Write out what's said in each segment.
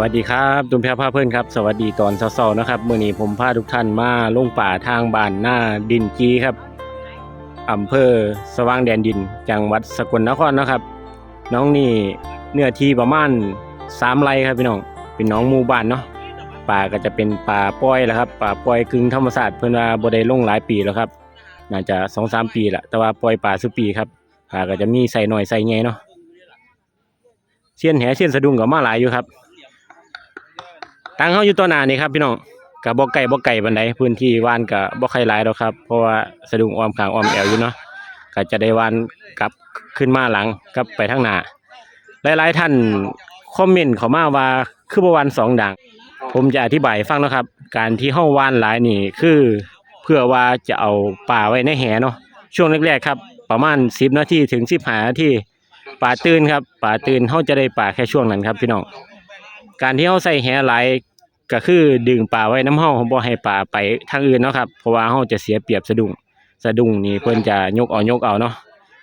วัสดีครับตุ้มแพรพาเพื่อนครับ สวัสดีตอนเช้าๆนะครับเมื่อนี้ผมพาทุกท่านมาลงป่าทางบ้านหน้าดินจีครับอำเภอสว่างแดนดิน จังหวัดสกลนครนะครับ น้องนี่เนื้อที่ประมาณสามไร่ครับพี่น้องเป็นน้องหมู่บ้านเนาะป่าก็จะเป็นป่าปล่อยแหละครับป่าปล่อยกึ่งธรรมศาสตร์เพิ่อนว่าบได้ลงหลายปีแล้วครับน่าจะสองสามปีละแต่ว่าปล่อยป่าสุปีครับป่าก็จะมีใส่หน่อยใส่ใหญ่เนาะเสี้ยนแหเสี้ยนสะดุ้งก็มาหลายอยู่ครับ ตั้งเฮาอยู่ตัวหนานี่ครับพี่น้องกับบ่ไก่บ่ไก่ปานใดพื้นที่ว่านก็บ่ค่อยหลายดอกครับ เพราะว่าสะดุ้งอ้อมขางอ้อมแอวอยู่เนาะก็จะได้ว่านกลับขึ้นมาหลังกลับไปทางหน้าหลายๆท่านคอมเมนต์เขามาว่าคือบ่วานสองด่างผมจะอธิบายฟังนะครับ การที่เฮาว่านหลายนี่คือเพื่อว่าจะเอาปลาไว้ในแหเนาะช่วงแรกๆครับ ประมาณ10นาทีถึง15นาทีปลาตื่นครับปลาตื่นเฮาจะได้ปลาแค่ช่วงนั้นครับพี่น้อง การที่เราใส่แหหลายก็คือดึงปลาไว้น้ำเฮาบ่ให้ปลาไปทางอื่นเนาะครับเพราะว่าเฮาจะเสียเปรียบสะดุ้งสะดุ้งนี่เพิ่นจะยกเอายกเอาเนาะ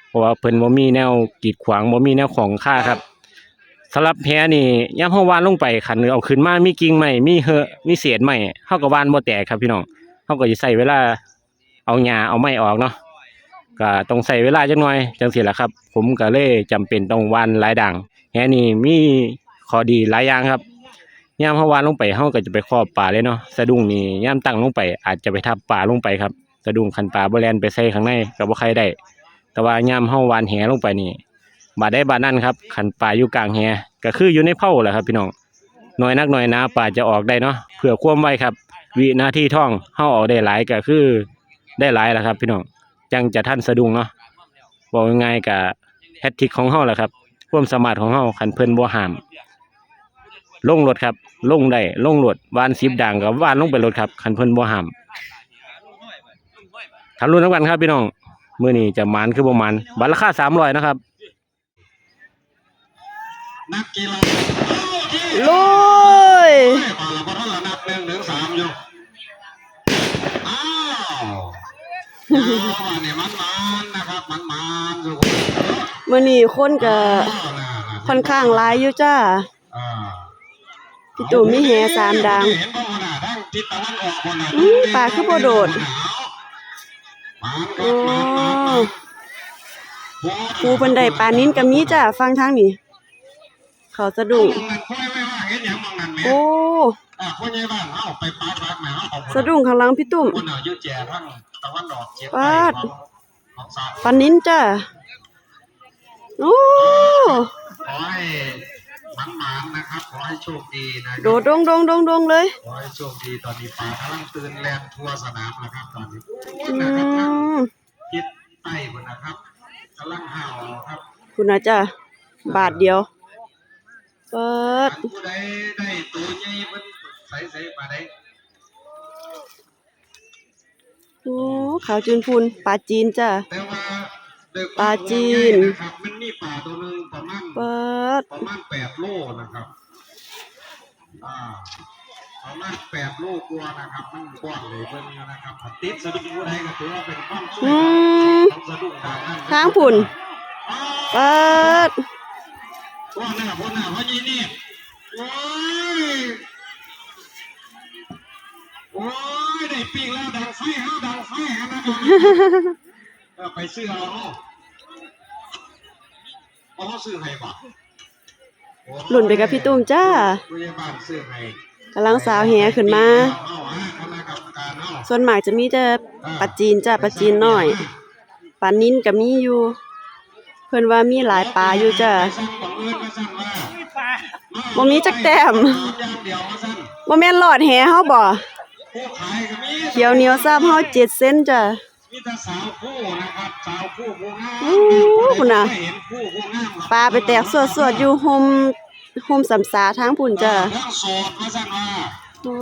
เพราะว่าเพิ่นบ่มีแนวกีดขวางบ่มีแนวของค่าครับสำหรับแหนี่ยามเฮาวานลงไปคันเอาขึ้นมามีกิ่งไม้มีเหอะมีเศษไม้เฮาก็วานบ่แตกครับพี่น้องเฮาก็สิใช้เวลาเอาหญ้าเอาไม้ออกเนาะก็ต้องใช้เวลาจักหน่อยจังซี่แหละครับ ผมก็เลยจำเป็นต้องวานหลายด่างแหนี่มี ข้อดีหลายอย่างครับย่ามเฮาวานลงไปเฮาก็จะไปครอบป่าเลยเนาะสะดุ้งนี่ย่ามตั้งลงไป อาจจะไปทับป่าลงไปครับ สะดุ้งคันป่าบ่แล่นไปใส่ข้างในก็บ่ใครได้ แต่ว่าย่ามเฮาวานแหลงไปนี่บาดได้บาดนั่นครับคันป่าอยู่กลางแหก็คืออยู่ในเผ่าแหละครับ พี่น้องน้อยนักน้อยนาป่าจะออกได้เนาะเพื่อควมไว้ครับ วินาทีท่องเฮาออกได้หลายก็คือได้หลายแหละครับ พี่น้องจังจะทันสะดุ้งเนาะบอกง่ายๆก็แฮตทิกของเฮาแหละครับความสามารถของเฮาคันเพิ่นบ่ห้าม ลงรถครับลงได้ลงรถวานสิบด่างกับวานลงไปรถครับคันเพิ่นบ่ห้ามทันรุ่นทั้งวันครับพี่น้องมื้อนี้จะหมานคือบ่หมานบัตรราคา300นะครับนักกีฬาลุยมาแล้วก็ท่านละนับหนึ่งถึงสามอยู่อ้าวเอาเนี่ยมันมันนะครับมันมันอยู่มื้อนี้คนก็ค่อนข้างหลายอยู่จ้าอ่า พี่ตู่มีแหสามดางเห็นบ่ขนาดทั้งทิศตะวันออกคนน่ะอื้อปลาคือบ่โดดมันคโอ้รับมันมันมันปูเพิ่นได้ปลานิ้นก็มีจ้าฟังทางนี้เขาสะดุ้งมองนั่นค่อยไม่ว่าเห็นหยังมองนั่นแหม่โอ้อ่าคนใหญ่บ้านเฮาไปปาดรักแม่เฮาเอาสะดุ้งข้างหลังพี่ตุ้มคนน่ะอยู่แจ่ทั้งตะวันออกเฉียงปาใต้ดของของสาปลานิ้นจ้าโอ้ ขอให้มันหมานๆนะครับขอให้โชคดีนะคโดรับดดงดงดงดงเลย ขอให้โชคดีตอนนี้ป่ากำลังตื่นแลนทั่วสนามนะครับตอนนี้อืนะครับทั้งมทิศใต้บนนะครับกำลังห่าวครับคุณนะจ้าบาทเดียว เปิด ท่านผู้ใดได้ตัวใหญ่เพิ่นใส่ใส่ปลาได้โอ้ขาวจืนพูนปลาจีนจ้า แต่ว่าด้วยควม ปลาจีนห่วงใยนะครับมันมีปลาตัวหนึงประมาณเปิดประมาณแปดโลนะครับอ่าประมาณแปดโลกว่านะครับมันกว้างเลยเพิ่นนะครับถ้าติดสะดุ้งผู้ใดก็ถือว่าเป็นความช่วยอืมของสะดุ้งดาวนั่นทางพุ่นอ้าวเปิดว่าหน้าพ่อหน้าพ่อยี่นี่โอ้ยโอ้ยได้ปีกแล้วดังไฟห้าดังไฟฮะนะครับเออไปซื้อเอา เนาะเอาเขาซื้อให้บ่โอ้ยหลุ่นไปกับพี่ตุ้มจ้าผู้ใหญ่บ้านซื้อให้กำลังสาวแหขึ้นมา เอาฮะคณะกรรมการเอาส่วนมากจะมีแต่ปลาจีนจ้าปลาจีนน้อยปลานิ้นก็มีอยู่ เพิ่นว่ามีหลายปลาอยู่จ้าไปสั่งบังเอิญมาสั่งว่าบ่มีจักแต้มอย่างเดียวมาสั่งบ่แม่นหลอดแหเฮาบ่ผู้ขายก็มี เขียวเหนียวซับเฮา7เซนจ้า มีแต่สาวคู่นะครับสาวคู่ผู้งามอู้คุณน่ะไม่เห็นคู่ผู้งามหรอกปลาไปแตกสวดๆอยู่โฮมโฮมสำสาทางพุ่นจ้าทั้งโสดมาสั่งว่าโอ้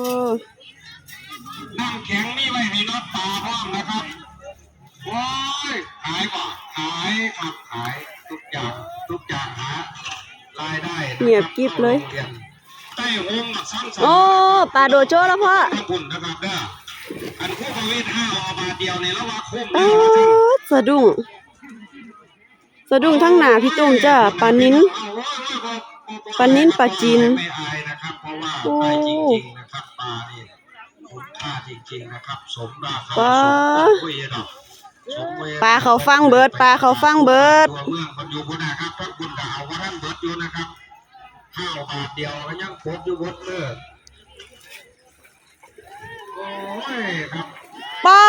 น้ำแข็งนี่ไว้ให้น็อตปลาพร้อมนะครับโอ้ยขายบ่ขายครับขายทุกอย่างทุกอย่างหารายได้นะครับเงียบกิ๊บเลยใต้โฮมน่ะสร้างสรรค์โอ้ปลาโดโจแล้วพ่อขอบคุณนะครับเด้อ อันคู่ประเวทห้าออบาทเดียวในระหว่างคุ้มปเดียวมาสั่ง๊าดสะดุ้งสะดุ้งทั้งหน้าพี่ตุ้มจ้าปลานิ้นปลานิ้นปลาจีนไม่อายนะครับเพราะว่าโอ้ได้จริงๆนะครับปลานี่คุ้มค่าจริงๆนะครับสมราคาปลาสมคุยดอกสมคุยปลาเขาฟังเบิดปลาเขาฟังเบิดตัวเมืองคนอยู่พุ่นนะครับท่านคุณก็เอาว่าท่านเบิดอยู่นะครับข้าวบาทเดียวก็ยังครบอยู่เบดเลยโอ้ยครับ ปอ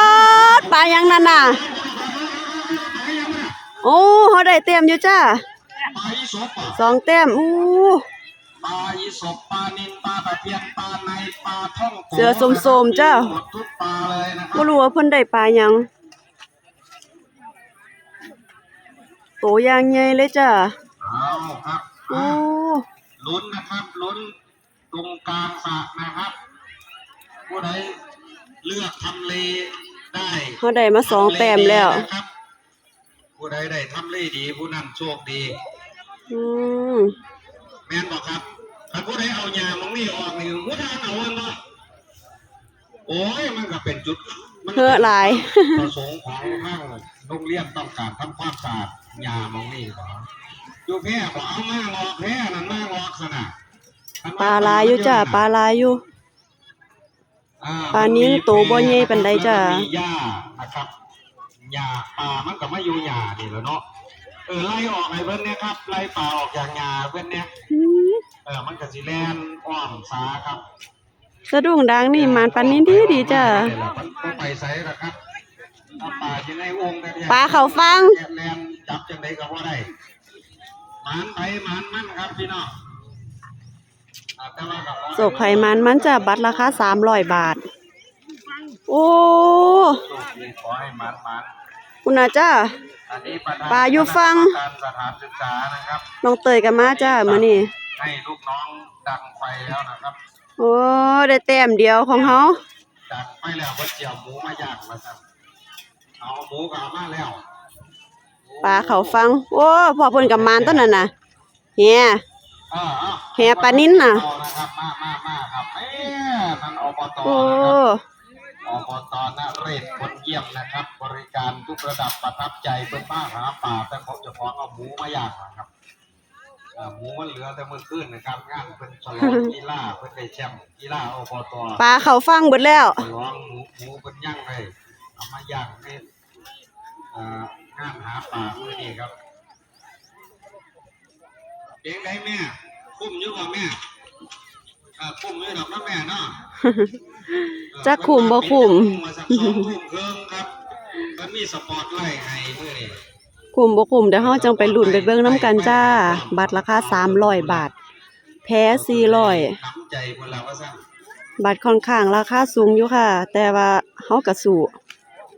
ดปลายังนั่นน่ะไปยังไงโอ้เขาได้เต็มอยู่จ้าปลาอีสบอะสองเต็มอู้ปลาอีสบปลานินปลาตะเพียนปลาในปลาท่องโกเสือสมๆจ้าหมดทุกปลาเลยนะครับ่รู้ว่าเพิ่นได้ปลาหยังโตอย่างใหญ่เลยจ้าเอาครับโอ้ลุ้นนะครับลุ้นตรงกลางสระนะครับผู้ใด เลือกทำเลได้เขาได้มาสองแต้มแล้ว ทำเดีนะครับผู้ใดได้ทำเลดีผู้นั้นโชคดี อืมแม่นบอกครับถ้าผู้ใดเอายามังนี่ออกนี่ผู้ทางเอาอันบ่โอ้ยมันก็เป็นจุดมันเฮอะหลาย ประสงค์ของทางโรงเรียนต้องการทำความสะอาดยามังนี่บ่อยู่แพร่บ่เอามางอกแพร่นั่นมางอกซะนะ ปลาหลายอยู่จ้าปลาหลายอยู่อ่ ปลานิ้นโตบ่ใหญ่ปานใดจ้ะมันมีหญ้านะครับหญ้าปลามันก็มาอยู่หญ้านี่แหล้วเนาะเออไล่ออกให้เพิ่นเนี่ยครับไล่ปลาออกจากหญ้าเพิ่นเนี่ยอืมเออมันก็สิแล่นอ้อมสาครับสะดุ้งดังนี่มันปานนี้ดีดีจ้าเดี๋ยวเราก็ไปใส่ละครับถ้าปลาอยู่ในองค์แท้ๆปลาเขาฟัง แล่นจับจังไดก็บ่ได้หมันไปหมันมันครับพี่น้อง โศกไขมันมันจะบัตรราคาสามร้อยบาท โอ้โชคดีขอให้หมันมันคุณอาจ้าอันนี้ประธานปลาอยู่ฟังการสถานศึกษานะครับ น้องเตยกันมาจ้ามื้อนี้ให้ลูกน้องดังไฟแล้วนะครับโอ้ได้แต้มเดียวของเฮาดังไฟแล้วก็เจียวหมูมาย่างมาสั่เอาหมูก็เอามาแล้วปลาเขาฟัง โอ้พอเพิ่นกับมานต้นนั่นน่ะเฮียเออเอา แห่ปลานิ้นน่ะเอานะครับมามามาครับเอ๊ะท่านอบตโอ้นะครับอบตนเรศคนเยี่ยมนะครับ บริการทุกระดับประทับใจเป็นป้าหาป่าแต่ผมจะขอเอาหมูมาย่างนะครับเอ่อหมูมันเหลือแต่เมื่อคืนนะครับงานเป็นฉลองกีฬาเป็นได้แชมป์กีฬาอบตปลาเขาฟังเบิดแล้วฉลองหมูหมูเป็นย่างเลยเอามาย่างในเอ่องานหาป่าเมื่อนี้ครับ เองได้แม่คุ้มอยู่บ่แม่เอ่อคุ้มอยู่ดอกนะแม่เนาะจะคุ้มบ่คุ้มมาสักสองทุ่มครึ่งครับมันมีสปอร์ตไลท์ให้เมื่อนี้คุ้มบ่คุ้มเดี๋ยวเฮาจังไปลุ้นไปเบิ่งนํกันจ้า บัตรราคา300บาท แพ้400น้ำใจคนเราก็สั่งบัตรค่อนข้างราคาสูงอยู่ค่ะ แต่ว่าเฮาก็สู้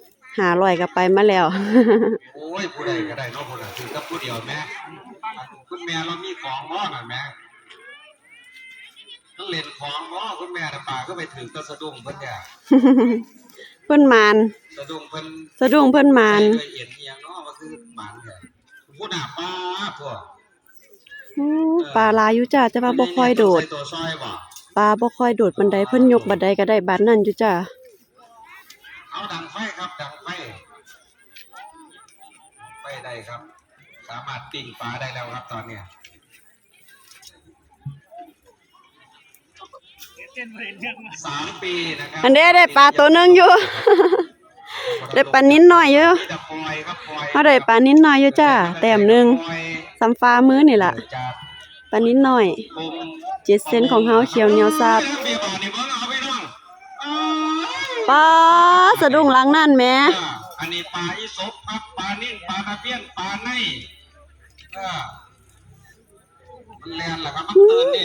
500ก็ไปมาแล้ว โอ้ยผู้ใดก็ได้เนาะคนละคือกับผู้เดียวแม่ คุณแม่เรามีของบ่น่ะแม่ต้องเล่นของบ่คุณแม่น่ะป่าก็ไปถึงก็สะดุ้งเพิ่นเนี่ยเพิ่นมานสะดุ้งเพิ่นสะดุ้งเพิ่นมานเคยเห็นอีหยังเนาะว่าคือหมานแท้ผู้หน้าป้าพวกอู้ปลาหลายอยู่จ้าแต่ว่าบ่ค่อยโดดใส่ตัวซอยบ่ปลาบ่ค่อยโดดบันไดเพิ่นยกบันไดก็ได้บัดนั้นอยู่จ้าเอาดังไฟครับดังไฟไฟได้ครับสามารถปิ้งปลาได้แล้วครับตอนเนี้ยสามปีนะครับอันเด้ได้ปลาตัวหนึงอยู่ ได้ปลานิ้นน้อยอยู่จะปล่อยครับปล่อยเฮาได้ปลานิ้นน้อยอยู่จ้าแต้มหนึงปล่อยสำฟ้ามือนี่ล่ะจากปลานิ้นน้อยกรม7เซนของเฮาเขียวเหนียวซาบเบียร์บาทนี่เบิ่งเอาพี่น้องอ้าปลาสะดุ้งหลังนั่นแหม่อันนี้ปลาอีสบครับปลานิ่นปลาตะเพียนปลาใน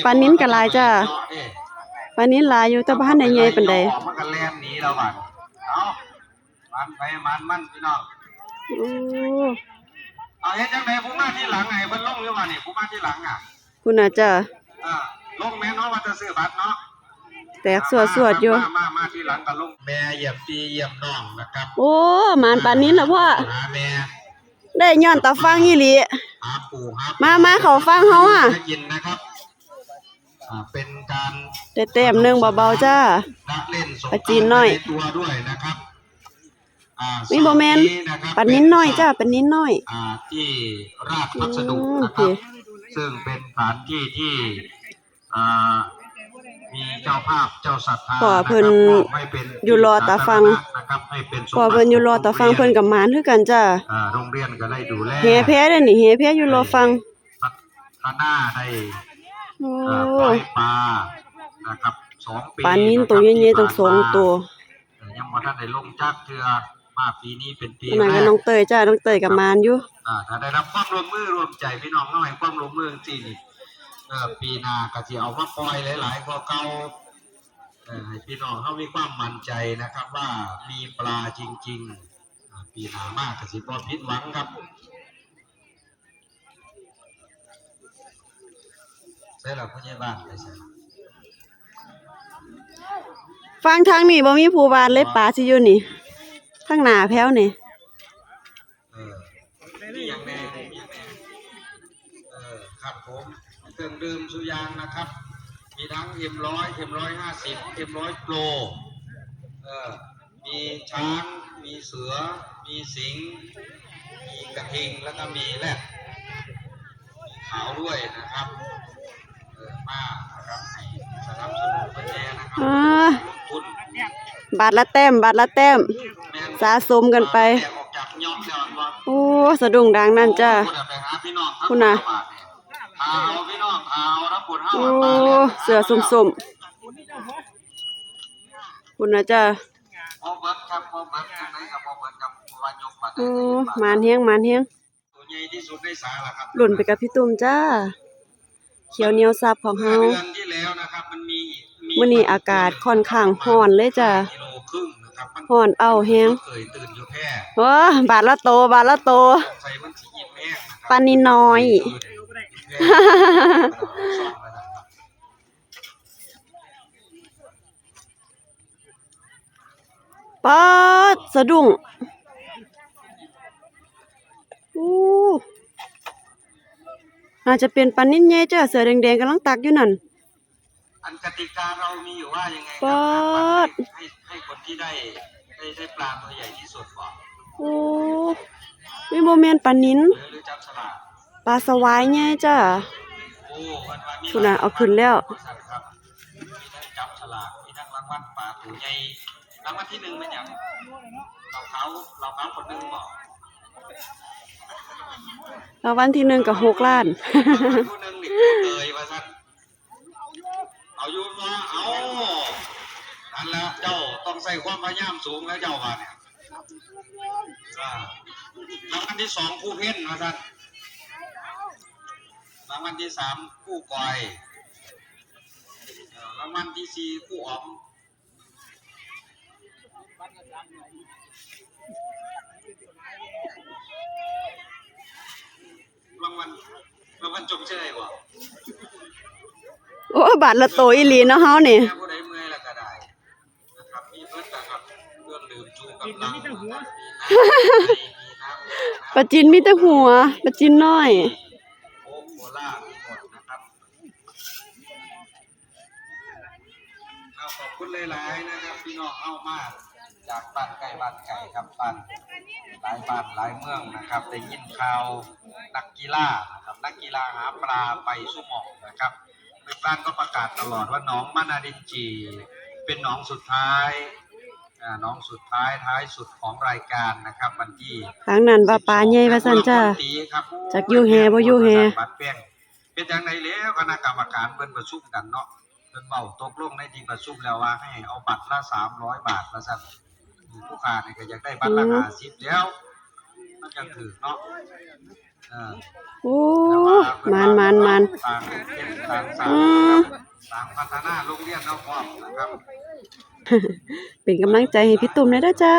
ปลานิ้นก็หลายจ้าปลานิ้นหลายอยู่แต่บ่ทันได้ใหญ่ปานใดมันก็แลนหนีแล้วบัดเอามันไปมันมันพี่น้องโอ้เอาเฮ็ดจังไดผู้มาที่หลังไงเพิ่นลงอยู่ว่านี่ผู้มาที่หลังอะ คุณน่ะจ้าอ่าลงแม่เนาะว่าจะซื้อบัตรเนาะแตกสวดๆอยู่มามามาที่หลังก็ลงแม่เหยียบตีเหยียบน้องนะครับ โอ้หมานปลานิ้นล่ะพ่อหาแม่ ได้ย้อนตาฟังอีหลีหาปู่หามามาเขาฟังเฮาอะ ได้ยินนะครับอ่าเป็นการได้แต้มหนึงเบาๆจ้านักเล่นสงกปลาจีนน้อยในตัวด้วยนะครับอ่ามีบ่แม่นเสาร์นะครับปลานิ้นน้อยจ้าปลานิ้นน้อย อ่าที่ราชพัสดุอืมนะครับโอเค ซึ่งเป็นสถานที่ที่อ่ามีเจ้าภา พเจ้าศรัทธาพ่อเพิ่นนะครับมอบให้เป็นอยู่รอตาฟังนะครับให้เป็นสมพอบัติเพิ่นอยู่รอต่อฟังเพิ่นกับหมานคือกันจ้าอ่าโรงเรียนก็ได้ดูแลแฮแพ้เด้อนี่แฮแพ้อยู่รอฟังพัฒนาได้โอ้อ่าปล่อยปลานะครับสองปีปลานิ้นตัวเย็นๆตั้งสองตัวแต่ยังบ่ทันได้ลงจักเทื่อมาปีนี้เป็นปีอันนั้นแรก็กน้องเตยจ้าน้องเตยกับหมานอยู่อ่าถ้าได้รับความร่วมมือร่วมใจพี่น้องเฮาให้ความร่วมมือจริงๆนี่ เออปีหน้าก็สิเอามาปล่อยหลาย ๆ กว่าเก่าเออให้พี่น้องเฮามีความมั่นใจนะครับ ว่ามีปลาจริงๆอ่าปีหน้ามากก็สิบ่ผิดหวังครับใช่หรอผู้ใหญ่บ้านไปใช่ฟังทางนี่บ่มีผู้บานเลยป่าสิอยู่นี่ทางหน้าแพ้วนี่ เออนี่อย่างแน่นี่อย่างแน่เออครับผม เครื่องดื่มสุยางนะครับ มีทั้งเอ็มร้อยเอ็มร้อยห้าสิบเอ็มร้อยโปรเออมีช้าง มีเสือ มีสิงห์มีกระทิง แล้วก็มีแรดมีขาวด้วยนะครับเออมานะครับให้สนับสนุนประเทศนะครัอ่าลงทุนบาทละแต้มบาทละแต้ม แม่นสะสมกันไปแตกออกจากยอดแล้วอันว่า โอ้ สะดุ้งดังนั่นจ้าพูดไปหาพี่น้องทั้งคุณน่ะจังหวัดเนี่ยเอาพี่น้อง เอารับผลห้าโอ้วันมาเลยเสือสุ่มๆคุณนะจ้าพอเบิร์ดครับพอเบิร์ดจังไหนกับพอเบิร์ดกับวันยกบัตรโอ้หมานเฮียงหมานเฮียงตัวใหญ่ที่สุดในสาละครับหล่นไปกับพี่ตุ้มจ้า เขียวเหนียวซับของเมื่อเฮาเดือนที่แล้วนะครับมันมีมีมื้อนี้อากาศค่อนข้างร้อนเลยจ้ะกิโลครึ่งนะครับมันร้อนเอาแฮงเคยตื่นอยู่แค่โอ้บาทละโต บาทละโตใส่มันสีอิ่มแห้งนะครัปลานินน้อย ป๊าดสะดุ้งอู้น่าจะเป็นปลานิ่นใหญ่จ้ะเสือแดงๆกำลังตักอยู่นั่นอันกติกาเรามีอยู่ว่ายังไงคป๊รัาดให้ให้คนที่ได้ได้ได้ปลาตัวใหญ่ที่สุดก่อนโอ้มีโมเมนต์ปลานินหรือหรือจับฉลาก ปลาสวายใหญ่จ้ะโอ้วันวันมีคุณน่ะเอาขึ้นแล้วบริษัทครับมีทั้งจับฉลากมีทั้งรางวัลปลาตัวใหญ่รางวัลที่หนึ่งเป็นอย่างเราเขาเราเขาคนหนึ่งบอกรางวัลที่หนึ่งกับหกล้านผู้หนึ่งนี่เตยว่าสั้นเอาอยู่ว่าเอานั่นแหละเจ้าต้องใส่ความพยายามสูงแล้วเจ้าว่าเนี่ยอ่ารางวัลที่สองคู่เพ่นว่าสั้น รางวัลที่สามคู่กอยเอ่อรางวัลที่สี่คู่อ๋อมรางวัลรางวัลจงเชยบ่โอ้บาทละโตอีหลีเนาะเฮานี่แม่ผู้ใดเมื่อยแล้วก็ได้นะครับมีเพิ่นนะครับเครื่องดื่มชูกำลังนะครับมีน้ำมีน้ำ ปลาจินมีแต่หัวปลาจินน้อยโค้กโค ล่ามีหมดนะครับเอาขอบคุณหลายๆนะครับ พี่น้องเอามาจากบ้านใกล้บ้านไก่ครับบ้านหลายบ้านหลายเมืองนะครับได้ยินข่าวนักกีฬานะครับนักกีฬาหาปลาไปสุ่หมองนะครับเป็นบ้านก็ประกาศตลอดว่าน้องมานาดินจี เป็นน้องสุดท้าย อ่าหน้องสุดท้ายท้ายสุดของรายการนะครับวันที่ทางนั้นว่าปลาใหญ่ว่าซั่นจ้าตีครับจักอยู่แฮบ่อยู่แฮ บัตรแป้งเป็นจังไดแล้วคณะกรรมการเพิ่นประชุมกันเนาะเพิ่นเว้าตกลงในที่ประชุมแล้วว่าให้เอาบัตรละ300 บาทว่าซั่นผู้ค้านี่ก็อยากได้บัตรละอืม50แล้ว มันจังถือเนาะเออ โอ้มานมานมานต่างเป็นต่างสร้างอืมต่างพัฒนาโรงเรียนเราพร้อมนะครับ เป็นกำลังใจให้พี่ตุ้มเลยเด้อจ้า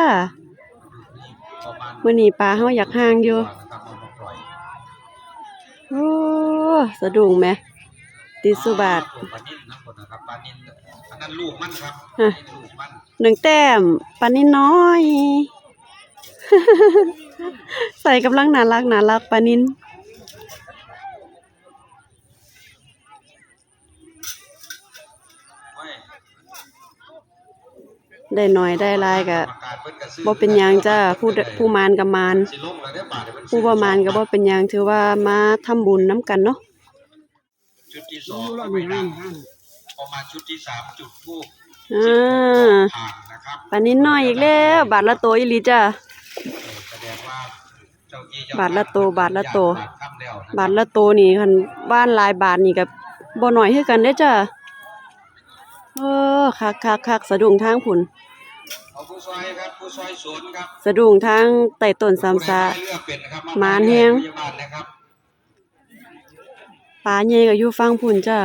ประมาณมื้อนี้ปลาเฮาอยากห่างอยู่นะครับเอามาปล่อยโอ้สะดุ้งแหมติดสุบาทปลานิ่นนะคนนะครับปลานิ่นอันนั้นลูกมันครับฮะนี่ลูกมันหนึ่งแต้มปลานิดน้อย ใส่กำลังน่ารักน่ารักปลานิน เว้ย ได้หน่อยได้หลายก็ประกาศเพิ่นก็ซื้อบ่เป็นหยังจ้าผู้ใดผู้มานกับมานสิลงแล้วเด้อบาทเดี๋ยวเพิ่นซื้อผู้บ่มานก็บ่เป็นหยังถือว่ามาทำบุญนํกันเนาะชุดที่สองก็ไม่นั่งพประมาณชุดที่สามจุดทูบอ่าผ่านนะครับปลานินน้อยอีกแล้วบาทละโตอีหลีจ้าแสดงว่าเจ้าที่เจ้บาทละโตบาทละโต บาทค่ำแล้วนะบาทละโตนี่คันบ้านหลายบาทนี่ก็บ่น้อยคือกันเด้อจ้าเออคักคักคักสะดุ้งทางผุนเอาผู้ซอยครับผู้ซอยสวนครับสะดุ้งทางใต้ต้นสามซาผู้ใดเลือกเป็นนะครับหมานแฮงพยาบาลนะครับปลาใหญ่ก็อยู่ฟังผุนจ้า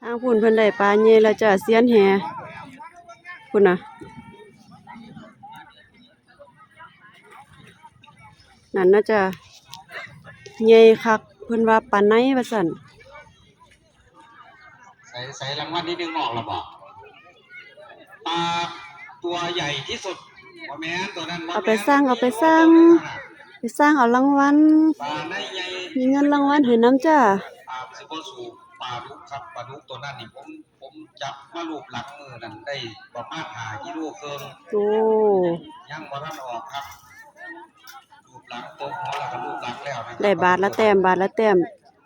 ทางผุนเพิ่นได้ปลาใหญ่แล้วจ้าเสียนแหพุ่นน่ะนั่นนะจ้ะใหญ่คักเพิ่นว่าปานไหนว่าซั่น ใส่ใส่รางวัลนิดนึงออกระบอกปลาตัวใหญ่ที่สุดบ่แม่นตัวนั้นบ่เอาไปแม่นสร้างเอาไปสร้าง ไปสร้างเอารางวัลปลาในใหญ่มีเงินรางวัลให้น้ำจ้าปลาสิบ่สู่ปลาดุกครับปลาดุกตัวนั้นนี่ผมผมจับมารูปหลังมือนั้นได้ประมาณ5กิโลครึ่งโอ้ยังบ่ทันออกครับรูปหลังตกหัวแล้วก็รูปหลังแล้วนะครัได้บาทละแต้มบาทละแต้ม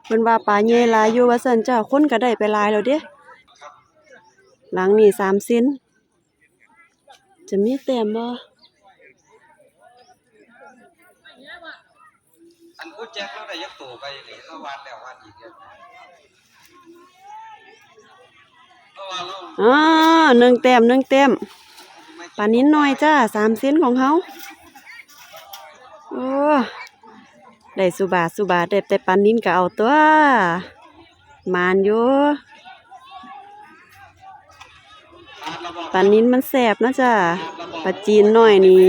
เพิ่นว่าปลาใหญ่หลายอยู่ว่าซั่นจ้าคนก็ได้ไปหลายแล้วเด้หลังนี่3เซนจะมีแต้มบ่อันกูแจ็คแล้วได้ยักตัวไปนี่เราวานแล้ววานอีกเนี่ยเราว่าเราอ๋อหนึ่งแต้มหนึ่งแต้มปลานินน้อยจ้า3เซนของเฮาโอ้ ได้สุบาสุบาได้แต่ปลานินก็เอาตัว มานอยู่ปลานิ้นมันแสบนะจ้ะปลาจีนน้อยนี่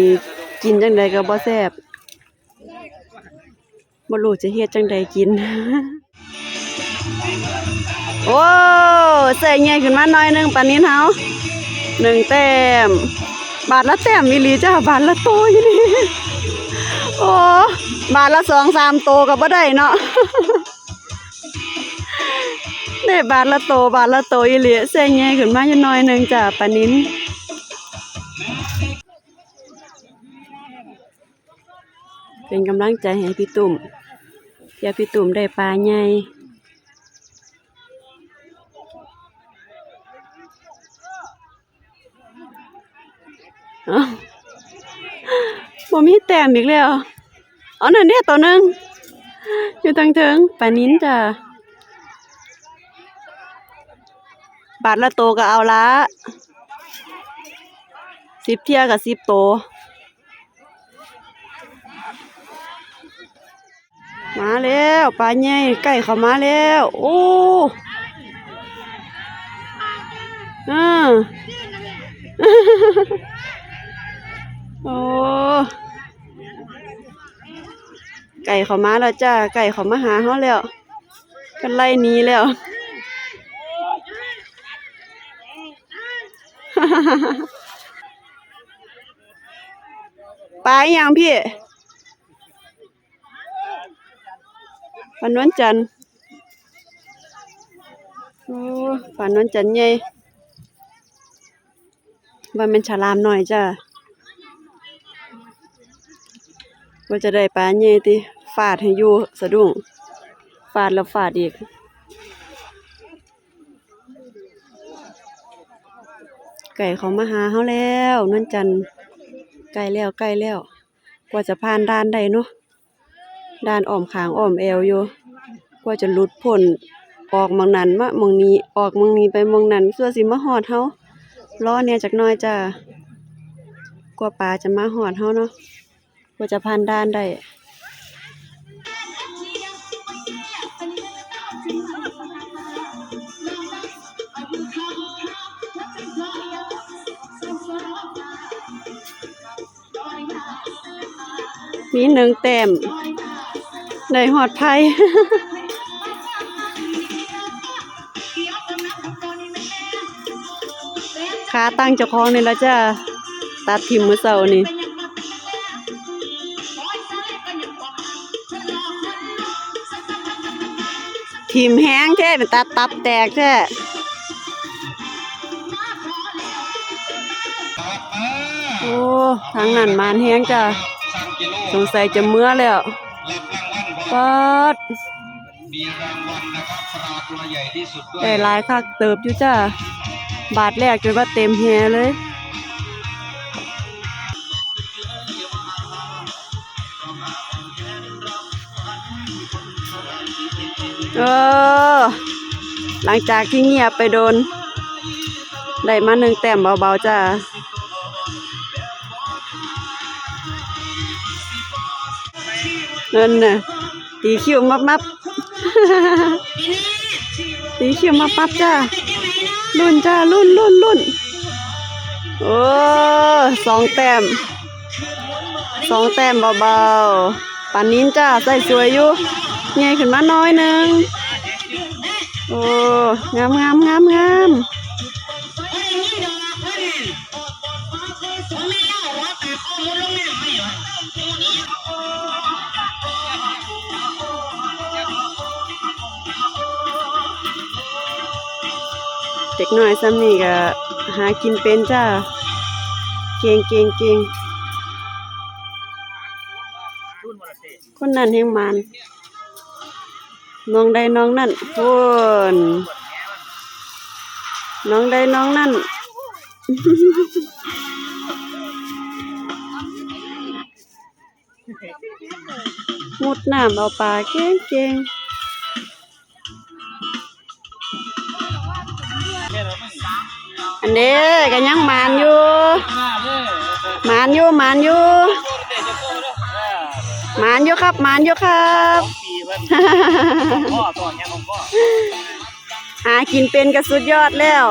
กินจังใดก็บ่แสบบ่รู้จะเฮ็ดจังใดกิน โอ้ใส่ใหญ่ขึ้นมาหน่อยหนึงปลานิ้นเฮาหนึ่งแต้ม บาทละแต้มอีลีจ้าบาทละโตอีหลีโอ้ บาทละสองสามโตก็บ่ได้เนาะได้บาทละโตบาทละโตอีเหลีเส้นใหญ่ขึ้นมาอยู่หน่อยหนึงจ้ะปลานิ้นเป็นกำลังใจให้พี่ตุ่มอย่าพี่ตุ่มได้ปลาใหญ่บ่มีแต้มอีกแล้ว อ๋อนั่นเด้ตัวหนึงอยู่ทางเทิงปลานิ้นจ้ะบาทละโตก็เอาละสิบเทียกับสิบโตมาแล้วปลาใหญ่ใกล้เข้ามาแล้ว โอ้อ่าโอ้ ไก่เขามาแล้วจ้า ไก่เขามาหาเขาแล้วกันไล่นี้แล้วปลาอย่างพี่ปลานวลจันโอ้ปลานวลจันใหญ่ว่าเป็นฉลามหน่อยจ้าว่าจะได้ปลาใหญ่ติ ฟาดให้อยู่สะดุ้งฟาดแล้วฟาดอีกไก่เขามาหาเฮาแล้วนวลจันทร์ใกล้แล้วใกล้แล้ว กว่าจะผ่านด่านได้เนาะด่านอ้อมขางอ้อมแอวอยู่ กว่าจะหลุดพ้นออกมองนั้นมาหมองนี้ออกมองนี้ไปมองนั้นเพื่อสิมาฮอดเฮารอเนี่ยจักน่อยจ้ากว่าปลาจะมาฮอดเฮาเนาะกว่าจะผ่านด่านได้ มีหนึ่งแต้มได้หอดไผ่ขาตั้งเจ้าของนี่ละจ้าตัดทิมมือเสานี่ทิมแห้งแท้เป็นตัดตับแตกแครับมาโอ้ทางนั้นมานแห้งจ้า สามกิโลสงสัยจะเมื่อแล้วรับรางวัลพร้อมปัดมีรางวัลนะครับปลาตัวใหญ่ที่สุดด้วยได้หลายคักเติบอยู่จ้าบาทแรกจนว่าเต็มแฮเลยเออหลังจากที่เงียบไปโดน ได้มาหนึ่งแต้มเบาๆจ้า นั่นน่ะตีคิวมับมับตีคิวมับมับจ้ารุ่นจ้ารุ่นรุ่นรุ่นโอ้สองแต้มสองแต้มเบาๆปันนี้จ้าใส่สวยอยู่ใหญ่ขึ้นมาน้อยหนึงโอ้งามงามงามงาม เด็กน้อยซ้ำนี่ก็หากินเป็นจ้า เก่งเก่งเก่งคนนั้นแห่งมันน้องใดน้องนั่นพูนน้องใดน้องนั่นมุดน้ำเอาปลาเก่งเก่ง อันนี้ก็ยังมานอยู่มานอยู่มานอยู่มานอยู่ครับมานอยู่ครับพ่อตัวเนี้ยของพ่อหากินเป็นก็สุดยอดแล้ว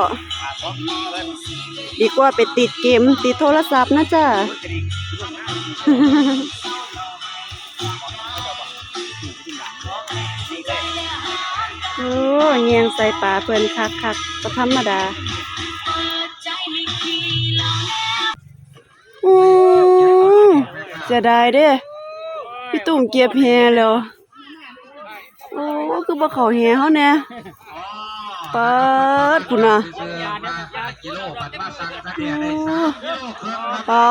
ดีกว่าไปติดเกมติดโทรศัพท์นะจ๊ะโอ้เงียงใส่ปลาเพิ่นคักคักก็ธรรมดา อือจะได้เด้พี่ตุ่มเก็บแฮแล้ว โอ้คือบ่เข้าแฮเฮาแน่เปิดพุ่นน่ะโอ้เปิ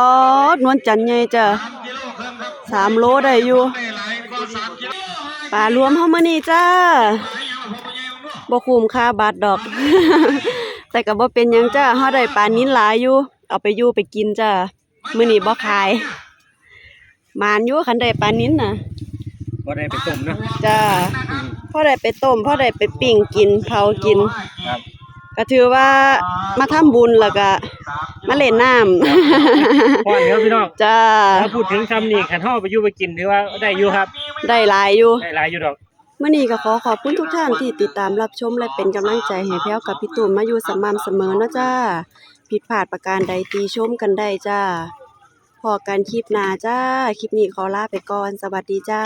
ดนวลจันทร์ใหญ่จ้ะสามโลได้อยู่ปลารวมเฮามื้อนี้จ้าบ่คุ้มค่าบาทดอก แต่ก็บ่เป็นหยังจ้าเฮาได้ปลานิ้นหลายอยู่ เอาไปอยู่ไปกินจ้า มื้อนี้บ่ขายหมานอยู่คันได้ปลานิ้นน่ะก็ได้ไปต้มนะจ้าพอได้ไปต้มพอได้ไปปิ้งกินเผากิน ครับ ก็ถือว่ามาทำบุญแล้วก็มาเล่นน้ำ พ่อเดี๋ยวพี่น้อง จ้าถ้าพูดถึงคำนี้ขันห่อไปอยู่ไปกินถือว่าได้อยู่ครับ ได้หลายอยู่ ได้หลายอยู่ดอก มื่อนี้ก็ขอขอบคุณทุกท่านที่ติดตามรับชมและเป็นกำลังใจให้แพ้วกับพี่ตุ่มมาอยู่สม่ำเสมอนะจ้า ผิดพลาดประการใดตีชมกันได้จ้าพอกันคลิปหน้าจ้า คลิปนี้ขอลาไปก่อน สวัสดีจ้า